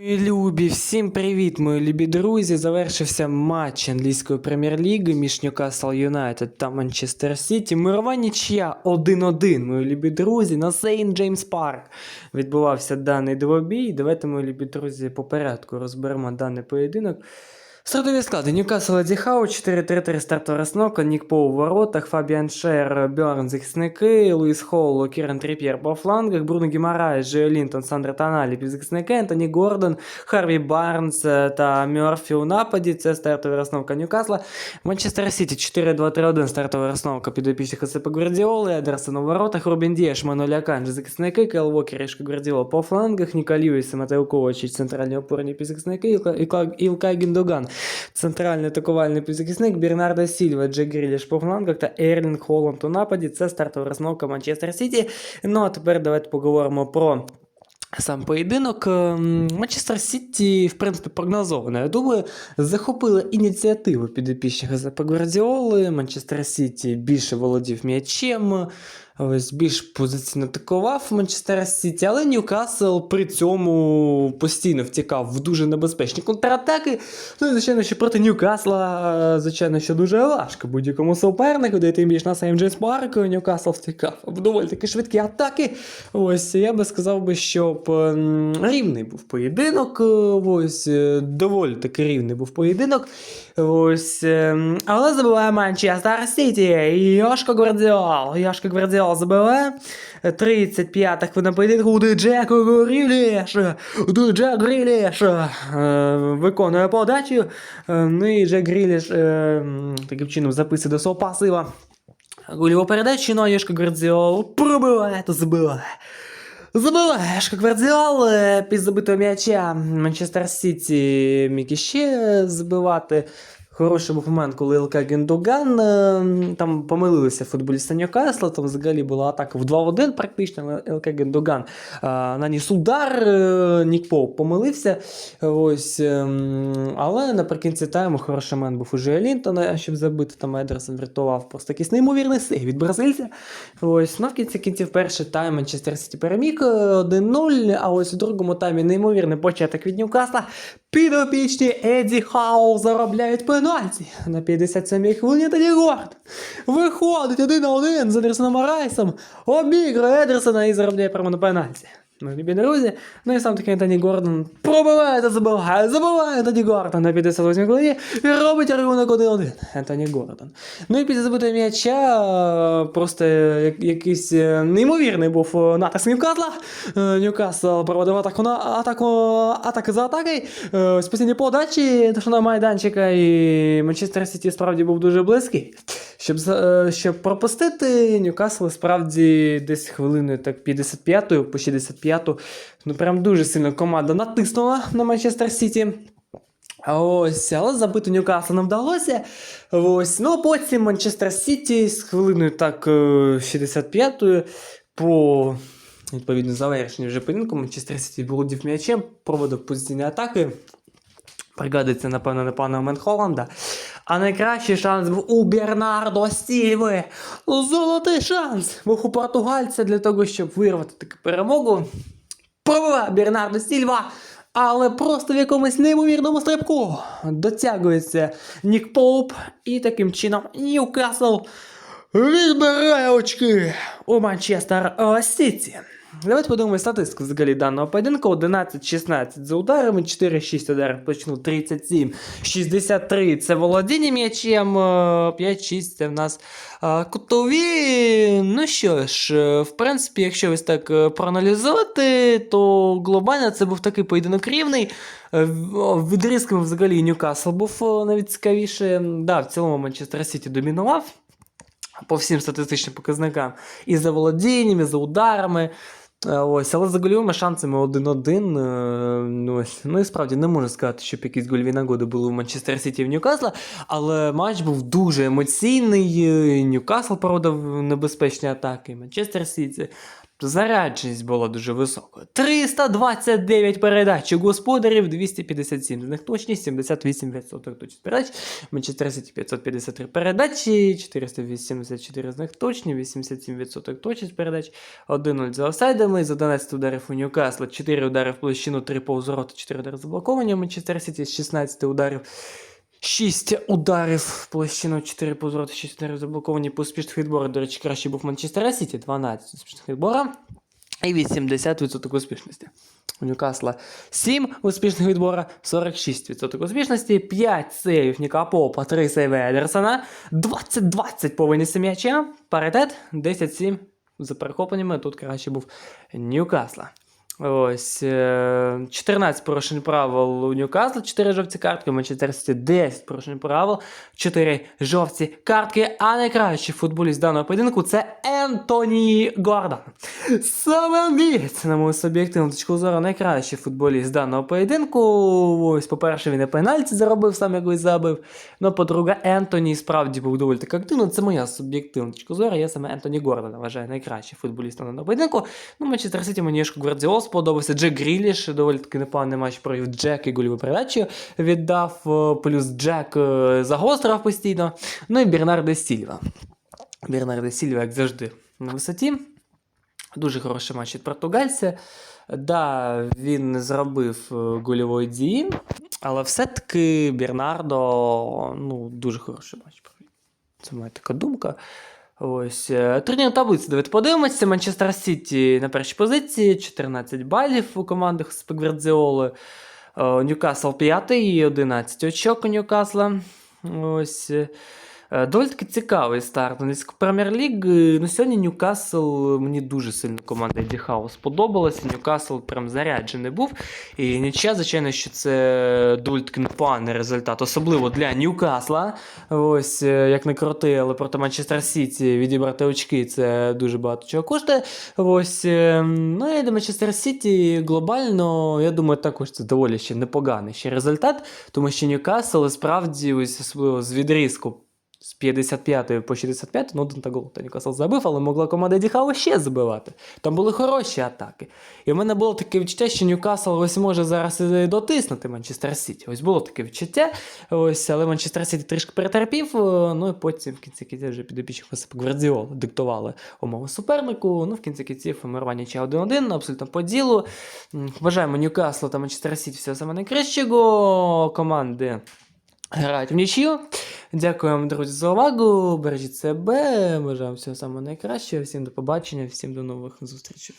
Мої любі, всім привіт, мої любі друзі. Завершився матч англійської прем'єр-ліги між Ньюкасл Юнайтед та Манчестер Сіті. Мирова нічия 1-1, мої любі друзі, на Сейн Джеймс Парк відбувався даний двобій. Давайте, мої любі друзі, по порядку розберемо даний поєдинок. Стартові склади. Ньюкасл Еді Хау, 4-3-3 стартова розновка, Нік По у воротах, Фабіан Шер, Бьорн захисники, Луїс Холл, Кірен Тріп'єр по флангах, Бруно Гімарай, Жео Лінтон, Сандра Таналі півзахисники, Ентоні Гордон, Харві Барнс е, та Мьорфі у нападі. Це стартова розновка Ньюкасла. Манчестер Сіті 4-2-3-1 стартова розновка підопічних Осипа Гвардіоли, Едерсон у воротах, Рубін Дієш, Мануля Канджі захисники, Кел Вокер, Ішка Гвардіола по флангах, Ніка Льюіс, Матео Ковачич, центральні опорні півзахисники, Ілка- Ілка- Ілкай Гіндоган, Центральний атакувальний півзахисник, Бернардо Сільва, Джек Гріліш по флангах та Ерлінг Холланд у нападі. Це стартова розновка Манчестер Сіті. Ну а тепер давайте поговоримо про. Сам поєдинок Ем, Манчестер Сіті, в принципі, прогнозовано. Я думаю, захопили ініціативу підопічних Зепа Гвардіоли. Манчестер Сіті більше володів м'ячем, ось більш позиційно атакував Манчестер Сіті, але Ньюкасл при цьому постійно втікав в дуже небезпечні контратаки. Ну і звичайно, що проти Ньюкасла, е, звичайно, що дуже важко будь-якому супернику, де тим більш на Сейм Джеймс Парк Ньюкасл втікав в доволі таки швидкі атаки. Ось я би сказав би, щоб ем, рівний був поєдинок. е, Ось е, доволі таки рівний був поєдинок. Ось, ем, але забиває Манчестер Сіті. Йошко Гвардіол. Йошко Гвардіол забиває. 35-та хвилина поєдинку. Де Джек Гріліш. Де Джек Гріліш. Е, Виконує подачу. Е, Ну і Джек Гріліш е, таким чином записує до свого пасива. Гольову передачу, ну а Йошко Гвардіол пробиває та забиває. Забиваєш, як Гвардіол під забитого м'яча Манчестер Сіті міг іще забивати. Хороший був момент, коли ЛК Гендоган е, там помилилися футболісти Ньюкасла, там взагалі була атака в 2-1 практично, ЛК Гендоган е, наніс удар, е, Нік Поуп помилився. Ось, ем, але наприкінці тайму хороший момент був у Жея Лінтона, щоб забити, там Едерсон врятував просто якийсь неймовірний сейв від бразильця. Ось, ну в кінці кінців перший тайм Манчестер Сіті переміг е, 1-0, а ось у другому таймі неймовірний початок від Ньюкасла. Підопічні Еді Хау заробляють пенальті. На 57-й хвилині Тоді Гордон виходить один на один з Едерсоном Райсом, обігрує Едерсона і заробляє прямо на пенальті. Мої любі друзі, ну і сам такий Антоні Гордон пробиває та забиває, забиває Антоні Гордон на 58 хвилині і робить рахунок 1-1. Антоні Гордон. Ну і після забитого м'яча е, просто як- якийсь е, неймовірний був е, натиск Ньюкасла. Ньюкасл проводив атаку на атаку, атаки за атакою. Спасіння подачі на майданчика, і Манчестер Сіті справді був дуже близький. Щоб, щоб пропустити, Ньюкасл справді десь хвилиною так 55-ю по 65-ту. Ну прям дуже сильно команда натиснула на Манчестер Сіті. Ось, але забити Ньюкасл не вдалося. Ось, ну потім Манчестер Сіті з хвилиною так е, 65-ї по відповідно завершенню вже поєдинку Манчестер Сіті володів м'ячем, проводив позиційні атаки. Пригадується, напевно, на пана Мен Холланда. А найкращий шанс був у Бернардо Сільви. Золотий шанс був у португальця для того, щоб вирвати таку перемогу. Пробиває Бернардо Сільва, але просто в якомусь неймовірному стрибку дотягується Нік Поуп, і таким чином Ньюкасл відбирає очки у Манчестер Сіті. Давайте подумаємо статистику взагалі даного поєдинку. 11-16 за ударами, 4-6 ударів почну, 37, 63 це володіння м'ячем, е, 5-6 це в нас кутові. Ну що ж, в принципі, якщо ось так е, проаналізувати, то глобально це був такий поєдинок рівний. Е, Відрізками взагалі Ньюкасл був е, навіть цікавіше. Да, в цілому Манчестер Сіті домінував по всім статистичним показникам. І за володінням, і за ударами. Е, Ось, але за гольовими шансами 1-1. е, Ну, ось, ну і справді не можу сказати, щоб якісь гольові нагоди були в Манчестер Сіті в Ньюкасла, але матч був дуже емоційний. е, Ньюкасл проводив небезпечні атаки, Манчестер Сіті. Зарядженість була дуже високою. 329 передач у господарів, 257 з них точність, 78% точність передач. Манчестер Сіті 553 передачі, 484 з них точні, 87% точність передач, 1-0 за офсайдами, з 11 ударів у Ньюкасла, 4 удари в площину, 3 повзворота, 4 удари заблоковані Манчестер Сіті, з 16 ударів 6 ударів в площину, 4 повзороти, 6 ударів заблоковані по успішних відборах. До речі, кращий був Манчестер Сіті, 12 успішних відбора і 80% успішності. У Ньюкасла 7 успішних відбора, 46% успішності, 5 сейвів Ніка Попа, 3 сейви Едерсона, 20-20 по винесі м'яча, паритет 10-7 за перехопленнями. Тут краще був Ньюкасла. Ось е, 14 порушень правил у Ньюкасла, 4 жовті картки, у Манчестер Сіті 10 порушень правил, 4 жовті картки. А найкращий футболіст даного поєдинку це Ентоні Гордон. Саме англієць, на мою суб'єктивну точку зору, найкращий футболіст даного поєдинку. Ось, по-перше, він і пенальті заробив, сам якось забив. Ну, по-друге, Ентоні справді був доволі так активно. Це моя суб'єктивна точка зору. Я саме Ентоні Гордона вважаю найкращим футболістом даного поєдинку. Ну, Манчестер Сіті мені Гвардіол сподобався. Джек Гріліш, доволі таки непоганий матч провів Джек і гольову передачу віддав. е, Плюс Джек е, загострав постійно. Ну і Бернардо Сільва. Бернардо Сільва, як завжди, на висоті. Дуже хороший матч від португальця. Да, він не зробив е, гольової дії, але все-таки Бернардо ну, дуже хороший матч провів. Це моя така думка. Ось е, турнір таблиці. Давайте подивимося. Манчестер Сіті на першій позиції, 14 балів у командах з Гвардіоли. Е, Ньюкасл 5 і 11 очок у Ньюкасла. Ось. Е, е, Доволі таки цікавий старт англійської прем'єр-ліги. Ну, сьогодні Ньюкасл мені дуже сильно команда Еді Хау сподобалася. Ньюкасл прям заряджений був. І нічия, звичайно, що це доволі таки непоганий результат, особливо для Ньюкасла. Ось е, як не крути, але проти Манчестер Сіті відібрати очки це дуже багато чого коштує. Ось, е, ну і для Манчестер Сіті глобально, я думаю, також це доволі ще непоганий ще результат, тому що Ньюкасл справді ось особливо з відрізку. З 55 по 65, ну гол та Ньюкасл забив, але могла команда Діхау ще забивати. Там були хороші атаки. І в мене було таке відчуття, що Ньюкасл ось може зараз і дотиснути Манчестер Сіті. Ось було таке відчуття. Ось, але Манчестер Сіті трішки перетерпів. е, Ну і потім в кінці кінців вже підопічних Хосипа Гвардіола диктували умови супернику. Ну, в кінці кінців Мирвані ще 1-1, абсолютно по ділу. М, Бажаємо Ньюкаслу та Манчестер Сіті всього саме найкращого. Команди грають в нічию. Дякую вам, друзі, за увагу. Бережіть себе. Бажаю всього самого найкращого. Всім до побачення, всім до нових зустрічей.